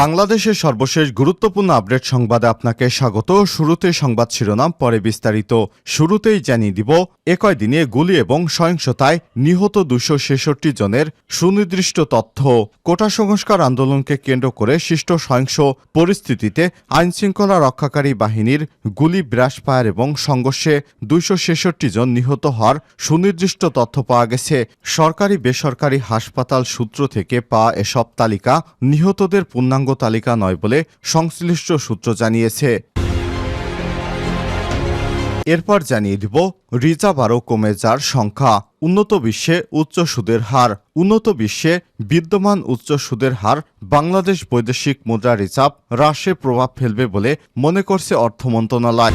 বাংলাদেশের সর্বশেষ গুরুত্বপূর্ণ আপডেট সংবাদে আপনাকে স্বাগত। শুরুতে সংবাদ শিরোনাম, পরে বিস্তারিত। শুরুতেই জানিয়ে দিব, একই দিনে গুলি এবং সহিংসতায় নিহত দুশো ছেষট্টি জনের সুনির্দিষ্ট তথ্য। কোটা সংস্কার আন্দোলনকে কেন্দ্র করে সৃষ্ট সহিংস পরিস্থিতিতে আইনশৃঙ্খলা রক্ষাকারী বাহিনীর গুলি ব্রাস ফায়ার এবং সংঘর্ষে দুইশো ছেষট্টি জন নিহত হওয়ার সুনির্দিষ্ট তথ্য পাওয়া গেছে। সরকারি বেসরকারি হাসপাতাল সূত্র থেকে পাওয়া এসব তালিকা নিহতদের পূর্ণাঙ্গ তালিকা নয় বলে সংশ্লিষ্ট সূত্র জানিয়েছে। এরপর জানিয়ে দিব, রিজার্ভ আরও কমে যার সংখ্যা। উন্নত বিশ্বে উচ্চ সুদের হার। উন্নত বিশ্বে বিদ্যমান উচ্চ সুদের হার বাংলাদেশ বৈদেশিক মুদ্রা রিজার্ভ হ্রাসে প্রভাব ফেলবে বলে মনে করছে অর্থ মন্ত্রণালয়।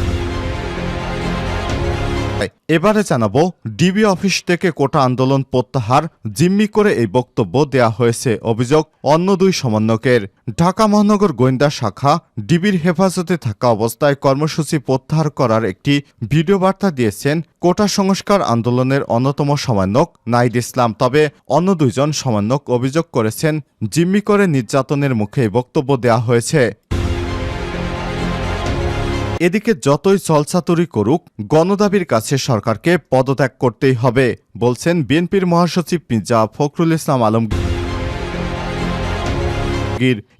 এবারে জানাব, ডিবি অফিস থেকে কোটা আন্দোলন প্রত্যাহার, জিম্মি করে এই বক্তব্য দেয়া হয়েছে অভিযোগ অন্য দুই সমন্বয়কের। ঢাকা মহানগর গোয়েন্দা শাখা, ডিবির হেফাজতে থাকা অবস্থায় কর্মসূচি প্রত্যাহার করার একটি ভিডিও বার্তা দিয়েছেন কোটা সংস্কার আন্দোলনের অন্যতম সমন্বয়ক নাইদ ইসলাম। তবে অন্য দুইজন সমন্বয়ক অভিযোগ করেছেন, জিম্মি করে নির্যাতনের মুখে বক্তব্য দেয়া হয়েছে। এদিকে যতই চলচাতুরি করুক, গণদাবির কাছে সরকারকে পদত্যাগ করতেই হবে, বলছেন বিএনপির মহাসচিব মির্জা ফখরুল ইসলাম আলমগীর।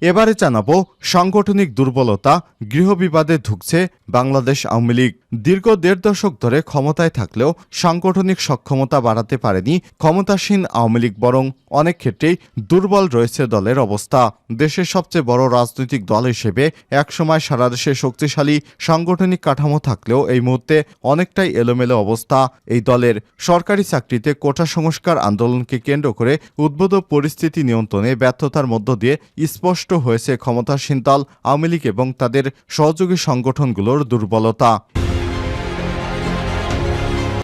এবারে জানাব, সাংগঠনিক দুর্বলতা, গৃহবিবাদে ঢুকছে বাংলাদেশ আওয়ামী লীগ। দীর্ঘ দেড় দশক ধরে ক্ষমতায় থাকলেও সাংগঠনিক সক্ষমতা বাড়াতে পারেনি ক্ষমতাসীন আওয়ামী লীগ, বরং অনেক ক্ষেত্রেই দুর্বল রয়েছে দলের অবস্থা। দেশের সবচেয়ে বড় রাজনৈতিক দল হিসেবে একসময় সারা দেশে শক্তিশালী সাংগঠনিক কাঠামো থাকলেও এই মুহূর্তে অনেকটাই এলোমেলো অবস্থা। এই দলের সরকারি চাকরিতে কোটা সংস্কার আন্দোলনকে কেন্দ্র করে উদ্ভূত পরিস্থিতি নিয়ন্ত্রণে ব্যর্থতার মধ্য দিয়ে স্পষ্ট হয়েছে ক্ষমতাসীন দল, আওয়ামী লীগ এবং তাদের সহযোগী সংগঠনগুলোর দুর্বলতা।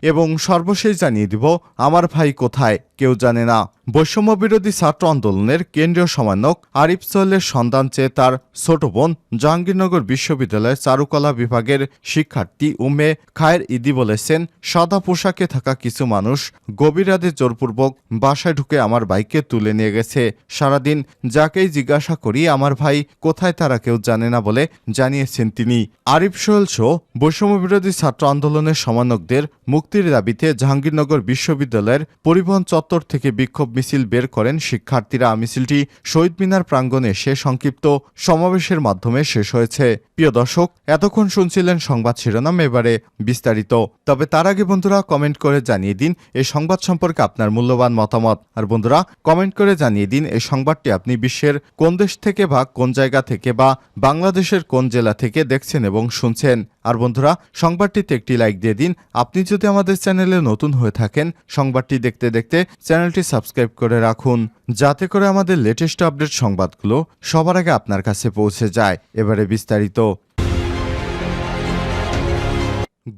এবং সর্বশেষ জানিয়ে দিব আমার ভাই কোথায়? কেউ জানে না। বৈষম্য বিরোধী ছাত্র আন্দোলনের কেন্দ্রীয় সমন্বয়ক আরিফ সোহেলের সন্ধান চেয়ে তার ছোট বোন জাহাঙ্গীরনগর বিশ্ববিদ্যালয়ের চারুকলা বিভাগের শিক্ষার্থী উমে খায়ের ইদি বলেছেন, সাদা পোশাকে থাকা কিছু মানুষ গভীর জোরপূর্বক বাসায় ঢুকে আমার ভাইকে তুলে নিয়ে গেছে। সারাদিন যাকেই জিজ্ঞাসা করি, আমার ভাই কোথায় তারা কেউ জানে না বলে জানিয়েছেন তিনি। আরিফ সোহেল সহ বৈষম্য বিরোধী ছাত্র আন্দোলনের সমন্বয়কদের মুক্তির দাবিতে জাহাঙ্গীরনগর বিশ্ববিদ্যালয়ের পরিবহন চত্বর থেকে বিক্ষোভ মিছিল বের করেন শিক্ষার্থীরা। মিছিলটি শহীদ মিনার প্রাঙ্গণে সে সংক্ষিপ্ত সমাবেশের মাধ্যমে শেষ হয়েছে। প্রিয় দর্শক, এতক্ষণ শুনছিলেন সংবাদ শিরোনাম, এবারে বিস্তারিত। তবে তার আগে বন্ধুরা কমেন্ট করে জানিয়ে দিন এই সংবাদ সম্পর্কে আপনার মূল্যবান মতামত। আর বন্ধুরা কমেন্ট করে জানিয়ে দিন এই সংবাদটি আপনি বিশ্বের কোন দেশ থেকে বা কোন জায়গা থেকে বা বাংলাদেশের কোন জেলা থেকে দেখছেন এবং শুনছেন। আর বন্ধুরা, সংবাদটিতে একটি লাইক দিয়ে দিন। আপনি যদি আমাদের চ্যানেলে নতুন হয়ে থাকেন, সংবাদটি দেখতে দেখতে চ্যানেলটি সাবস্ক্রাইব করে রাখুন, যাতে করে আমাদের লেটেস্ট আপডেট সংবাদগুলো সবার আগে আপনার কাছে পৌঁছে যায়। এবারে বিস্তারিত।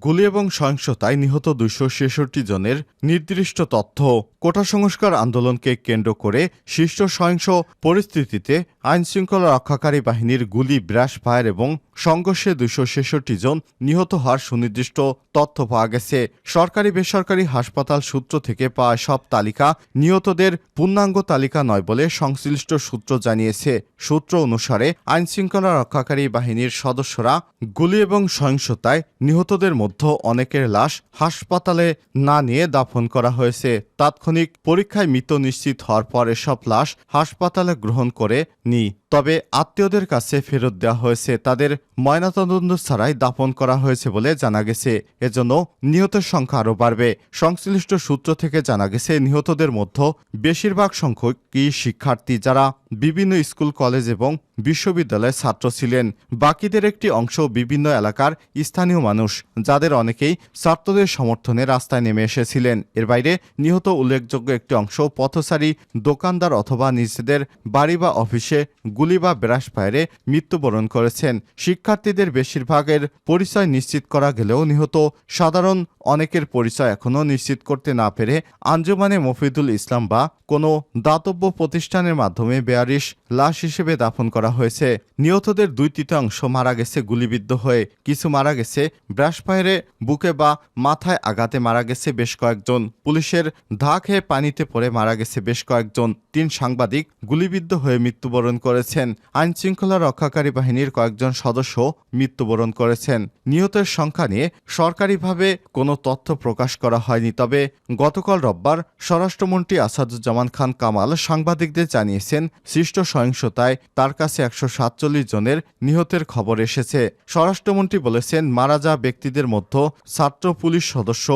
গুলি এবং সহিংসতায় নিহত দুইশো ছেষট্টি জনের নির্দিষ্ট তথ্য কোটা সংস্কার আন্দোলনকে কেন্দ্র করে শীর্ষ সহিংস পরিস্থিতিতে আইনশৃঙ্খলা রক্ষাকারী বাহিনীর গুলি, ব্রাশ ফায়ার এবং সংঘর্ষে দুইশো ছেষট্টি জন নিহত হওয়ার সুনির্দিষ্ট তথ্য পাওয়া গেছে। সরকারি, বেসরকারি হাসপাতাল সূত্র থেকে পাওয়া সব তালিকা নিহতদের পূর্ণাঙ্গ তালিকা নয় বলে সংশ্লিষ্ট সূত্র জানিয়েছে। সূত্র অনুসারে আইনশৃঙ্খলা রক্ষাকারী বাহিনীর সদস্যরা গুলি এবং সহিংসতায় নিহতদের মধ্যে অনেকের লাশ হাসপাতালে না নিয়ে দাফন করা হয়েছে। তাৎক্ষণিক পরীক্ষায় মৃত নিশ্চিত হওয়ার পর এসব লাশ হাসপাতালে গ্রহণ করে নি। তবে আত্মীয়দের কাছে ফেরত দেওয়া হয়েছে। তাদের ময়নাতদন্ত ছাড়াই দাফন করা হয়েছে বলে জানা গেছে। এজন্য নিহতের সংখ্যা আরও বাড়বে। সংশ্লিষ্ট সূত্র থেকে জানা গেছে, নিহতদের মধ্যে বেশিরভাগ সংখ্যকই শিক্ষার্থী যারা বিভিন্ন স্কুল, কলেজ এবং বিশ্ববিদ্যালয়ের ছাত্র ছিলেন। বাকিদের একটি অংশ বিভিন্ন এলাকার স্থানীয় মানুষ, যাদের অনেকেই ছাত্রদের সমর্থনে রাস্তায় নেমে এসেছিলেন। এর বাইরে নিহত উল্লেখযোগ্য একটি অংশ পথচারী, দোকানদার অথবা নিজেদের বাড়ি বা অফিসে গুলি বা ব্রাশ ফায়ারে মৃত্যুবরণ করেছেন। শিক্ষার্থীদের বেশিরভাগের পরিচয় নিশ্চিত করা গেলেও নিহত। সাধারণ অনেকের পরিচয় এখনও নিশ্চিত করতে না পেরে আঞ্জুমানে মফিদুল ইসলাম বা কোনো দাতব্য প্রতিষ্ঠানের মাধ্যমে বেয়ারিশ লাশ হিসেবে দাফন করা হয়েছে। নিহতদের দুই তৃতীয়াংশ মারা গেছে গুলিবিদ্ধ হয়ে। কিছু মারা গেছে ব্রাশ ফায়ারে, বুকে বা মাথায় আঘাতে মারা গেছে বেশ কয়েকজন। পুলিশের ধা খেয়ে পানিতে পড়ে মারা গেছে বেশ কয়েকজন। তিন সাংবাদিক গুলিবিদ্ধ হয়ে মৃত্যুবরণ করেছেন আইন শৃঙ্খলা রক্ষাকারী বাহিনীর কয়েকজন সদস্য মৃত্যুবরণ করেছেন। নিহতের সংখ্যা নিয়ে সরকারিভাবে কোনো তথ্য প্রকাশ করা হয়নি। তবে গতকাল রোববার স্বরাষ্ট্রমন্ত্রী আসাদুজ্জামান খান কামাল সাংবাদিকদের জানিয়েছেন, সৃষ্ট সহিংসতায় তার কাছে একশো সাতচল্লিশ জনের নিহতের খবর এসেছে। স্বরাষ্ট্রমন্ত্রী বলেছেন, মারা যা ব্যক্তিদের মধ্যে ছাত্র পুলিশ সদস্য,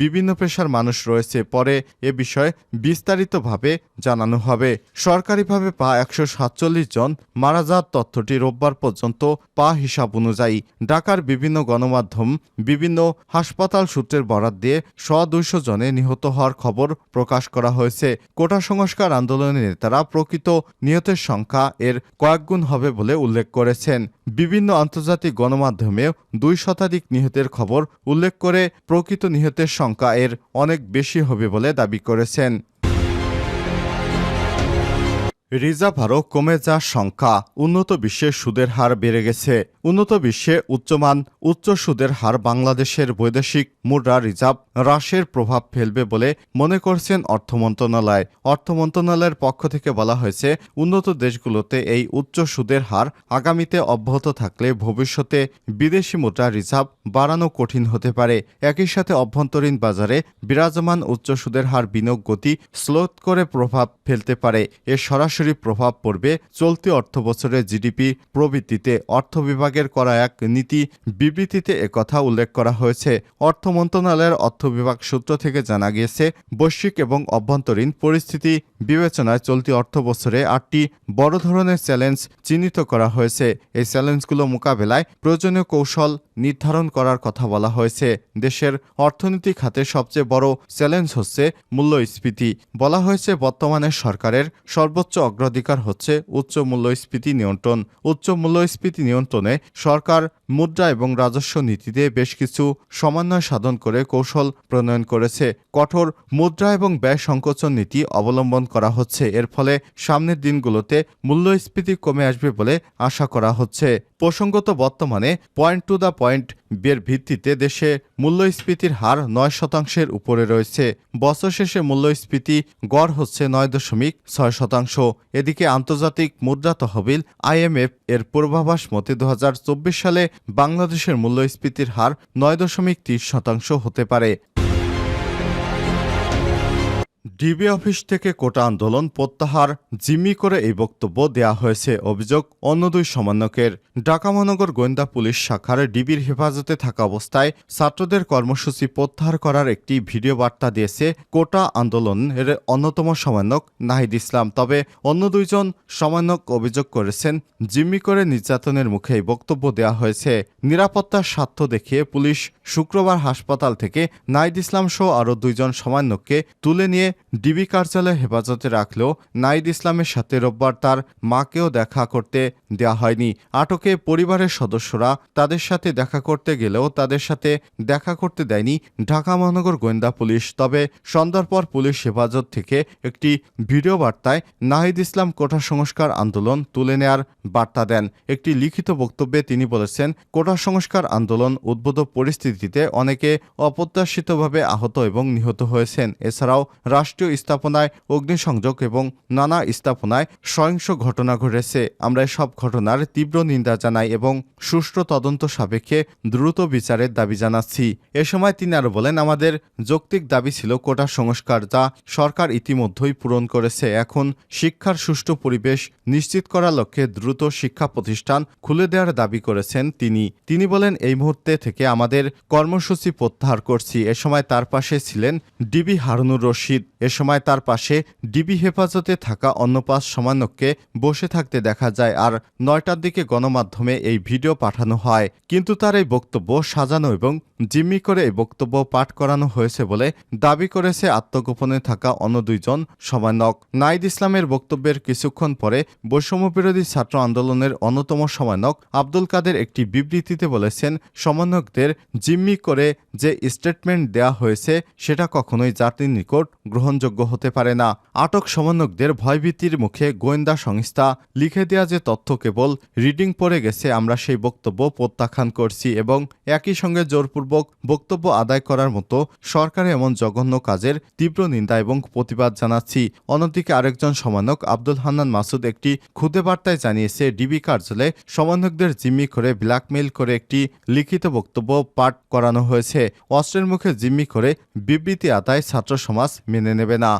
বিভিন্ন পেশার মানুষ রয়েছে। পরে এ বিষয়ে বিস্তারিতভাবে জানানো হবে। সরকারিভাবে পা একশো সাতচল্লিশ জন মারা যাওয়ার তথ্যটি রোববার পর্যন্ত পা হিসাব অনুযায়ী ঢাকার বিভিন্ন গণমাধ্যম, বিভিন্ন হাসপাতাল সূত্রের বরাত দিয়ে শ দুইশো জনে নিহত হওয়ার খবর প্রকাশ করা হয়েছে। কোটা সংস্কার আন্দোলনের নেতারা প্রকৃত নিহতের সংখ্যা এর কয়েকগুণ হবে বলে উল্লেখ করেছেন। বিভিন্ন আন্তর্জাতিক গণমাধ্যমেও দুই শতাধিক নিহতের খবর উল্লেখ করে প্রকৃত নিহতের সংখ্যা এর অনেক বেশি হবে বলে দাবি করেছেন। রিজার্ভ আরও কমে যাওয়ার সংখ্যা উন্নত বিশ্বে সুদের হার বেড়ে গেছে। উন্নত বিশ্বে উচ্চমান, উচ্চ সুদের হার বাংলাদেশের বৈদেশিক মুদ্রা রিজার্ভ হ্রাসের প্রভাব ফেলবে বলে মনে করছেন অর্থ মন্ত্রণালয়। অর্থ মন্ত্রণালয়ের পক্ষ থেকে বলা হয়েছে, উন্নত দেশগুলোতে এই উচ্চ সুদের হার আগামীতে অব্যাহত থাকলে ভবিষ্যতে বিদেশি মুদ্রা রিজার্ভ বাড়ানো কঠিন হতে পারে। একই সাথে অভ্যন্তরীণ বাজারে বিরাজমান উচ্চ সুদের হার বিনিয়োগ গতি স্লোত করে প্রভাব ফেলতে পারে। এর সরাসরি প্রভাব পড়বে চলতি অর্থবছরে জিডিপি প্রবৃত্তিতে অর্থ বিভাগের করা এক নীতি বিবৃতিতে একথা উল্লেখ করা হয়েছে। অর্থ মন্ত্রণালয়ের অর্থ বিভাগ সূত্র থেকে জানা গিয়েছে, বৈশ্বিক এবং অভ্যন্তরীণ পরিস্থিতি বিবেচনায় চলতি অর্থ বছরে আটটি বড় ধরনের চ্যালেঞ্জ চিহ্নিত করা হয়েছে। এই চ্যালেঞ্জগুলো মোকাবেলায় প্রয়োজনীয় কৌশল নির্ধারণ করার কথা বলা হয়েছে। দেশের অর্থনীতি খাতে সবচেয়ে বড় চ্যালেঞ্জ হচ্ছে মূল্যস্ফীতি। বলা হয়েছে বর্তমানে সরকারের সর্বোচ্চ অগ্রাধিকার হচ্ছে উচ্চ মূল্যস্ফীতি নিয়ন্ত্রণ। উচ্চ মূল্যস্ফীতি নিয়ন্ত্রণে সরকার মুদ্রা এবং রাজস্ব নীতিতে বেশ কিছু সমন্বয় সাধন করে কৌশল প্রণয়ন করেছে। কঠোর মুদ্রা এবং ব্যয় সংকোচন নীতি অবলম্বন করা হচ্ছে। এর ফলে সামনের দিনগুলোতে মূল্যস্ফীতি কমে আসবে বলে আশা করা হচ্ছে। প্রসঙ্গত বর্তমানে পয়েন্ট টু দ্য পয়েন্ট বের ভিত্তিতে দেশে মূল্যস্ফীতির হার নয় শতাংশের উপরে রয়েছে। বছর শেষে মূল্যস্ফীতি গড় হচ্ছে নয় দশমিক ছয় শতাংশ। এদিকে আন্তর্জাতিক মুদ্রা তহবিল আইএমএফ এর পূর্বাভাস মতে দু হাজার চব্বিশ সালে বাংলাদেশের মূল্যস্ফীতির হার নয় দশমিক তিরিশ শতাংশ হতে পারে। ডিবি অফিস থেকে কোটা আন্দোলন প্রত্যাহার, জিম্মি করে এই বক্তব্য দেয়া হয়েছে অভিযোগ অন্য দুই সমন্বয়কের। ঢাকা মহানগর গোয়েন্দা পুলিশ শাখার ডিবির হেফাজতে থাকা অবস্থায় ছাত্রদের কর্মসূচি প্রত্যাহার করার একটি ভিডিও বার্তা দিয়েছে কোটা আন্দোলনের অন্যতম সমন্বয়ক নাহিদ ইসলাম। তবে অন্য দুইজন সমন্বয়ক অভিযোগ করেছেন, জিম্মি করে নির্যাতনের মুখে এই বক্তব্য দেওয়া হয়েছে। নিরাপত্তার স্বার্থ দেখিয়ে পুলিশ শুক্রবার হাসপাতাল থেকে নাহিদ ইসলাম সহ আরও দুইজন সমন্বয়ককে তুলে নিয়ে ডিবি কার্যালয়ে হেফাজতে রাখলেও নাইদ ইসলামের সাথে রোববার তার মাকেও দেখা করতে দেয়া হয়নি। আটকে পরিবারের সদস্যরা তাদের সাথে দেখা করতে গেলেও তাদের সাথে দেখা করতে দেয়নি ঢাকা মহানগর গোয়েন্দা পুলিশ। তবে সন্ধ্যার পর পুলিশ হেফাজত থেকে একটি ভিডিও বার্তায় নাহিদ ইসলাম কোটা সংস্কার আন্দোলন তুলে নেয়ার বার্তা দেন। একটি লিখিত বক্তব্যে তিনি বলেছেন কোটা সংস্কার আন্দোলন উদ্ভূত পরিস্থিতিতে অনেকে অপ্রত্যাশিতভাবে আহত এবং নিহত হয়েছেন। এছাড়াও রাষ্ট্রীয় স্থাপনায় অগ্নিসংযোগ এবং নানা স্থাপনায় সহিংস ঘটনা ঘটেছে। আমরা সব ঘটনার তীব্র নিন্দা জানাই এবং সুষ্ঠু তদন্ত সাপেক্ষে দ্রুত বিচারের দাবি জানাচ্ছি। এ সময় তিনি আরও বলেন, আমাদের যৌক্তিক দাবি ছিল কোটা সংস্কার যা সরকার ইতিমধ্যেই পূরণ করেছে। এখন শিক্ষার সুষ্ঠু পরিবেশ নিশ্চিত করার লক্ষ্যে দ্রুত শিক্ষা প্রতিষ্ঠান খুলে দেওয়ার দাবি করেছেন তিনি। তিনি বলেন, এই মুহূর্তে থেকে আমাদের কর্মসূচি প্রত্যাহার করছি। এ সময় তার পাশে ছিলেন ডিবি হারুনুর রশিদ। এ সময় তার পাশে ডিবি হেফাজতে থাকা অন্য পাঁচ সমন্বয়ককে বসে থাকতে দেখা যায় আর নয়টার দিকে গণমাধ্যমে এই ভিডিও পাঠানো হয়। কিন্তু তার এই বক্তব্য সাজানো এবং জিম্মি করে এই বক্তব্য পাঠ করানো হয়েছে বলে দাবি করেছে আত্মগোপনে থাকা অন্য দুইজন সমানক নাইদ ইসলামের বক্তব্যের কিছুক্ষণ পরে বৈষম্যবিরোধী ছাত্র আন্দোলনের অন্যতম সমানক আব্দুল কাদের একটি বিবৃতিতে বলেছেন, সমন্বয়কদের জিম্মি করে যে স্টেটমেন্ট দেয়া হয়েছে সেটা কখনোই জাতির নিকট গ্রহণযোগ্য হতে পারে না। আটক সমন্বয়কদের ভয়ভীতির মুখে গোয়েন্দা সংস্থা লিখে দেয়া যে তথ্য কেবল রিডিং পড়ে গেছে, আমরা সেই বক্তব্য প্রত্যাখ্যান করছি এবং একই সঙ্গে জোরপূর্বক বক্তব্য আদায় করার মতো সরকারের এমন জঘন্য কাজের তীব্র নিন্দা এবং প্রতিবাদ জানাচ্ছি। অন্যদিকে আরেকজন সমন্বয়ক আব্দুল হান্নান মাসুদ একটি খুদে বার্তায় জানিয়েছে, ডিবি কার্যালয়ে সমন্বয়কদের জিম্মি করে ব্ল্যাকমেইল করে একটি লিখিত বক্তব্য পাঠ করানো হয়েছে। অস্ত্রের মুখে জিম্মি করে বিবৃতি আদায় ছাত্র সমাজ মেনে নেবে না